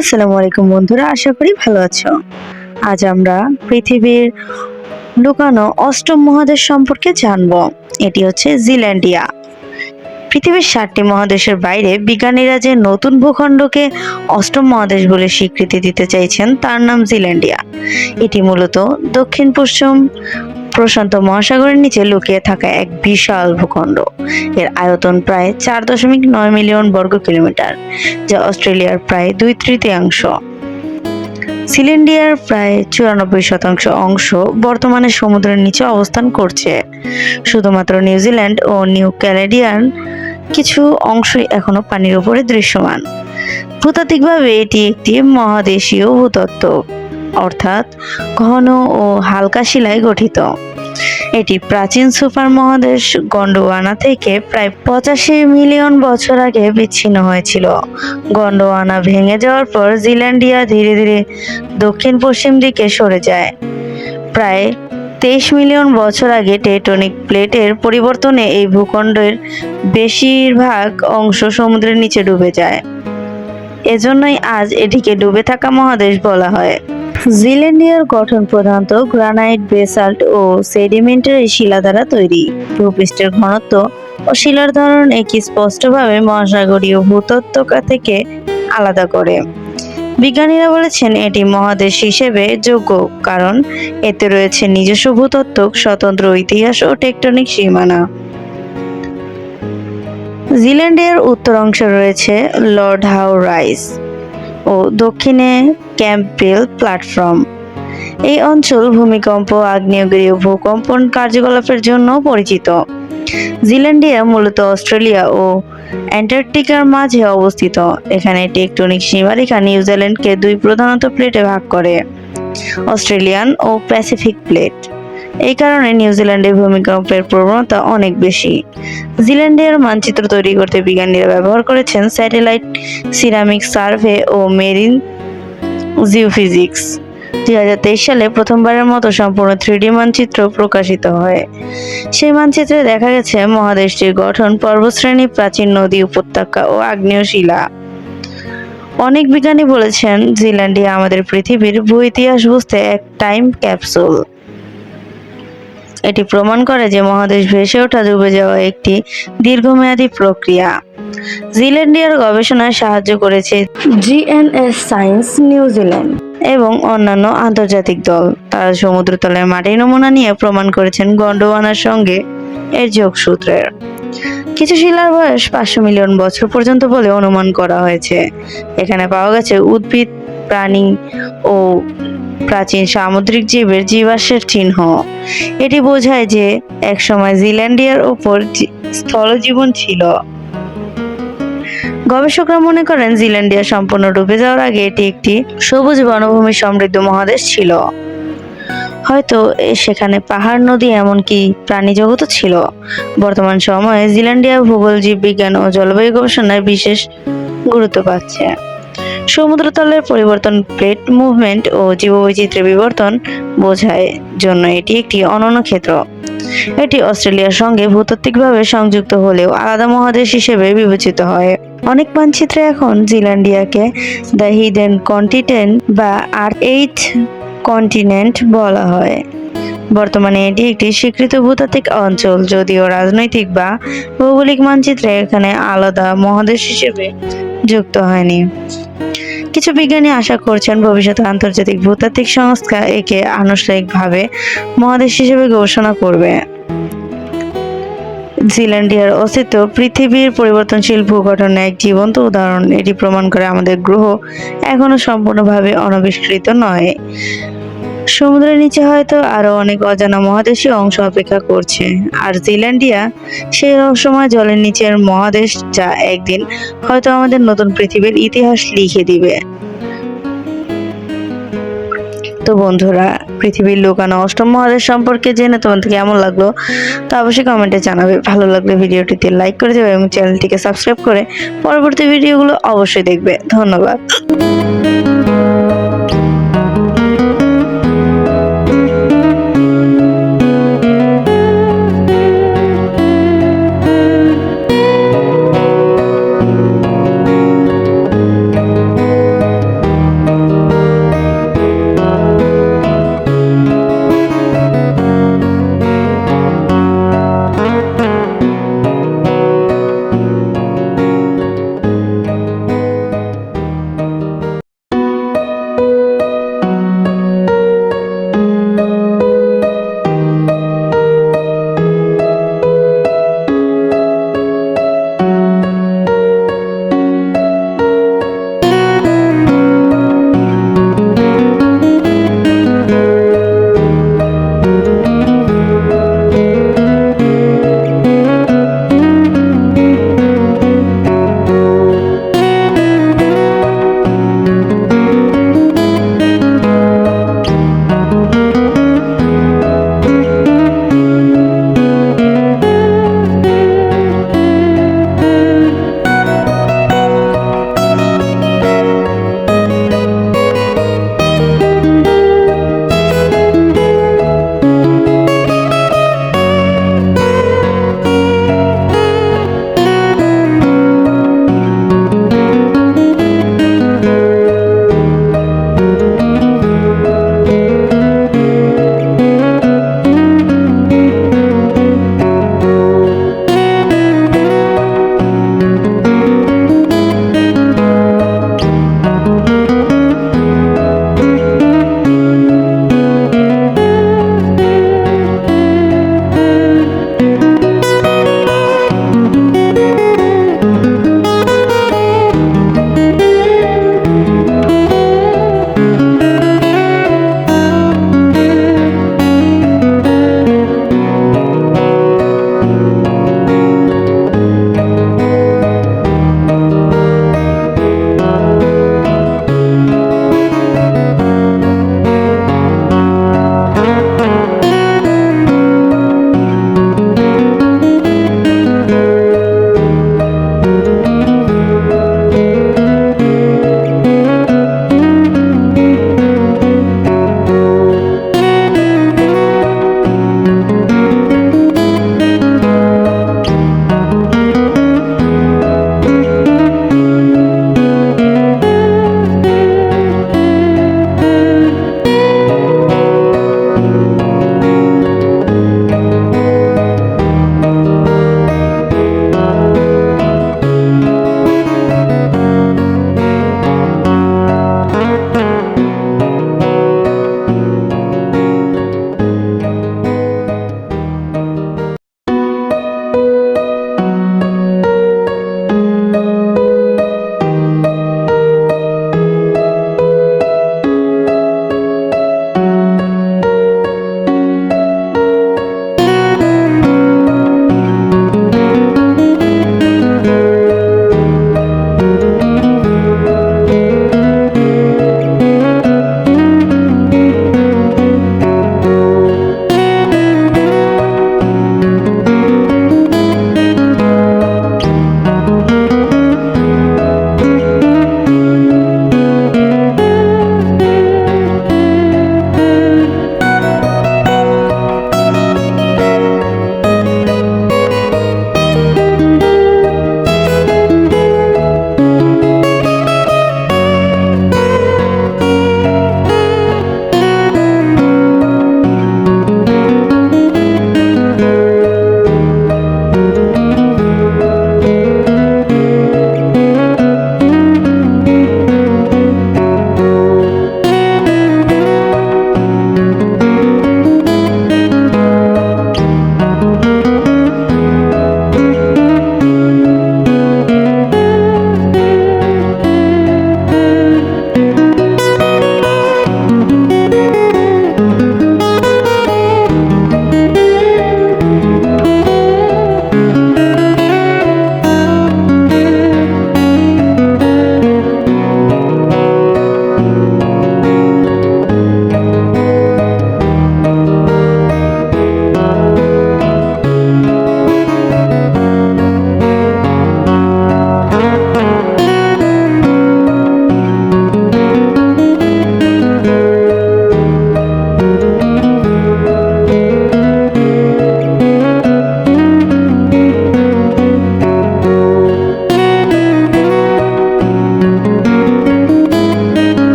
আসসালামু আলাইকুম বন্ধুরা, আশা করি ভালো আছো। আজ আমরা পৃথিবীর লুকানো অষ্টম মহাদেশ সম্পর্কে জানব। এটি হচ্ছে জিল্যান্ডিয়া। পৃথিবীর ষাটটি মহাদেশের বাইরে বিজ্ঞানীরা যে নতুন ভূখণ্ডকে অষ্টম মহাদেশ বলে স্বীকৃতি দিতে চাইছেন, তার নাম জিল্যান্ডিয়া। এটি মূলত দক্ষিণ পশ্চিম প্রশান্ত মহাসাগরের নিচে লুকিয়ে থাকা এক বিশাল ভূখণ্ড। এর আয়তন প্রায় চার দশমিক নয় মিলিয়ন বর্গ কিলোমিটার, যা অস্ট্রেলিয়ার প্রায় দুই তৃতীয়াংশ। সিলিন্ডিয়ার প্রায় চুরানব্বই শতাংশ অংশ বর্তমানে সমুদ্রের নিচে অবস্থান করছে। শুধুমাত্র নিউজিল্যান্ড ও নিউ ক্যালেডিয়ান কিছু অংশই এখনও পানির উপরে দৃশ্যমান। ভূতাত্ত্বিকভাবে এটি একটি মহাদেশীয় ভূতত্ত্ব, অর্থাৎ ঘন ও হালকা শিলায় গঠিত। এটি প্রাচীন সুপার মহাদেশ গন্ডোয়ানা থেকে প্রায় পঁচাশি মিলিয়ন বছর আগে বিচ্ছিন্ন হয়েছিল। গন্ডোয়ানা ভেঙে যাওয়ার পর জিল্যান্ডিয়া ধীরে ধীরে দক্ষিণ পশ্চিম দিকে সরে যায়। প্রায় তেইশ মিলিয়ন বছর আগে টেকটনিক প্লেটের পরিবর্তনে এই ভূখণ্ডের বেশিরভাগ অংশ সমুদ্রের নিচে ডুবে যায়। এজন্যই আজ এটিকে ডুবে থাকা মহাদেশ বলা হয়। জিল্যান্ডিয়ার গঠন প্রধানত গ্রানাইট বেসাল্ট ও সেডিমেন্টারি শিলা দ্বারা তৈরি। ভূপৃষ্ঠের ঘনত্ব ও শিলার ধরন একে স্পষ্টভাবে মহাসাগরীয় ভূতত্ত্বকা থেকে আলাদা করে। বিজ্ঞানীরা বলেছেন, এটি মহাদেশ হিসেবে যোগ্য, কারণ এতে রয়েছে নিজস্ব ভূতত্ত্বক, স্বতন্ত্র ইতিহাস ও টেকটনিক সীমানা। জিল্যান্ডের উত্তর অংশে রয়েছে লর্ড হাউ রাইস। ও দক্ষিণে ক্যাম্পবেল প্ল্যাটফর্ম। এই অঞ্চল ভূমিকম্প, আগ্নেয়গিরি ভূকম্পন কার্যকলাপের জন্য পরিচিত। জিল্যান্ডিয়া মূলত অস্ট্রেলিয়া ও অ্যান্টার্কটিকার মাঝে অবস্থিত। এখানে টেকটনিক সীমারেখা নিউজিল্যান্ডকে দুই প্রধানত প্লেটে ভাগ করে। অস্ট্রেলিয়ান ও প্যাসিফিক প্লেট। এই কারণে নিউজিল্যান্ডে ভূমিকম্পের প্রবণতা অনেক বেশি। জিল্যান্ডের মানচিত্র তৈরি করতে বিজ্ঞানীরা ব্যবহার করেছেন স্যাটেলাইট, সিরামিক সার্ভে ও মেরিন জিওফিজিক্স। দুই হাজার তেইশ সালে প্রথমবারের মতো সম্পূর্ণ থ্রিডি মানচিত্র প্রকাশিত হয়। সেই মানচিত্রে দেখা গেছে মহাদেশটির গঠন, পর্বশ্রেণী, প্রাচীন নদী উপত্যকা ও আগ্নেয় শিলা। অনেক বিজ্ঞানী বলেছেন জিল্যান্ডিয়া আমাদের পৃথিবীর ভূ ইতিহাস বুঝতে এক টাইম ক্যাপসুল এটি প্রমাণ করে যে মহাদেশ ভেসে ওঠা ডুবে যাওয়া একটি দীর্ঘমেয়াদী প্রক্রিয়া। জিল্যান্ডিয়ার গবেষণায় সাহায্য করেছে জিএনএস সায়েন্স নিউজিল্যান্ড এবং অন্যান্য আন্তর্জাতিক দল। তারা সমুদ্রতলের মাটির নমুনা নিয়ে প্রমাণ করেছেন গন্ডোয়ানার সঙ্গে এর যোগসূত্রের। কিছু শিলার বয়স পাঁচশো মিলিয়ন বছর পর্যন্ত বলে অনুমান করা হয়েছে। এখানে পাওয়া গেছে উদ্ভিদ, প্রাণী ও প্রাচীন সামুদ্রিক জীবের জীবাশ্মের চিহ্ন। এটি বোঝায় যে একসময় জিল্যান্ডিয়ার ওপর স্থলজীবন ছিল। গবেষকরা মনে করেন জিল্যান্ডিয়া সম্পূর্ণ ডুবে যাওয়ার আগে এটি একটি সবুজ বনভূমি সমৃদ্ধ মহাদেশ ছিল। হয়তো সেখানে পাহাড়, নদী এমনকি প্রাণী জগতও ছিল। বর্তমান সময়ে জিল্যান্ডিয়া ভূগোল জীববিজ্ঞান ও জলবায়ু গবেষণায় বিশেষ গুরুত্ব পাচ্ছে। সমুদ্রতলের পরিবর্তন প্লেট মুভমেন্ট ও জীববৈচিত্র্যের বিবর্তন বোঝায় জন্য এটি একটি অনন্য ক্ষেত্র। এটি অস্ট্রেলিয়ার সঙ্গে ভূতাত্ত্বিকভাবে সংযুক্ত হলেও আলাদা মহাদেশ হিসেবে বিবেচিত হয়। অনেক মানচিত্রে এখন জিল্যান্ডিয়াকে দ্য হিডেন কন্টিনেন্ট বা আর এইট কন্টিনেন্ট বলা হয়। বর্তমানে এটি একটি স্বীকৃত ভূতাত্ত্বিক অঞ্চল, যদিও রাজনৈতিক বা ভৌগোলিক মানচিত্রে এখানে আলাদা মহাদেশ হিসেবে যুক্ত হয়নি। কিছু বিজ্ঞানী আশা করছেন ভবিষ্যতে আন্তর্জাতিক ভূতাত্ত্বিক সংস্থা একে আনুষ্ঠানিকভাবে মহাদেশ হিসেবে ঘোষণা করবে। জিল্যান্ডিয়ার অস্তিত্ব পৃথিবীর পরিবর্তনশীল ভূগঠনের এক জীবন্ত উদাহরণ। এটি প্রমাণ করে আমাদের গ্রহ এখনও সম্পূর্ণভাবে অনবিষ্কৃত নয়। সমুদ্রের নিচে হয়তো আরও অনেক অজানা মহাদেশীয় অংশ অপেক্ষা করছে। আর জিল্যান্ডিয়া সেই রহস্যময় জলের নিচের মহাদেশ যা একদিন হয়তো আমাদের নতুন পৃথিবীর ইতিহাস লিখে দিবে। তো বন্ধুরা, পৃথিবীর লুকানো অষ্টম মহাদেশ সম্পর্কে জেনে তোমাদের কেমন লাগল তা অবশ্যই কমেন্টে জানাবে। ভালো লাগলে ভিডিওটিতে লাইক করে দেবে এবং চ্যানেলটিকে সাবস্ক্রাইব করে পরবর্তী ভিডিওগুলো অবশ্যই দেখবে। ধন্যবাদ।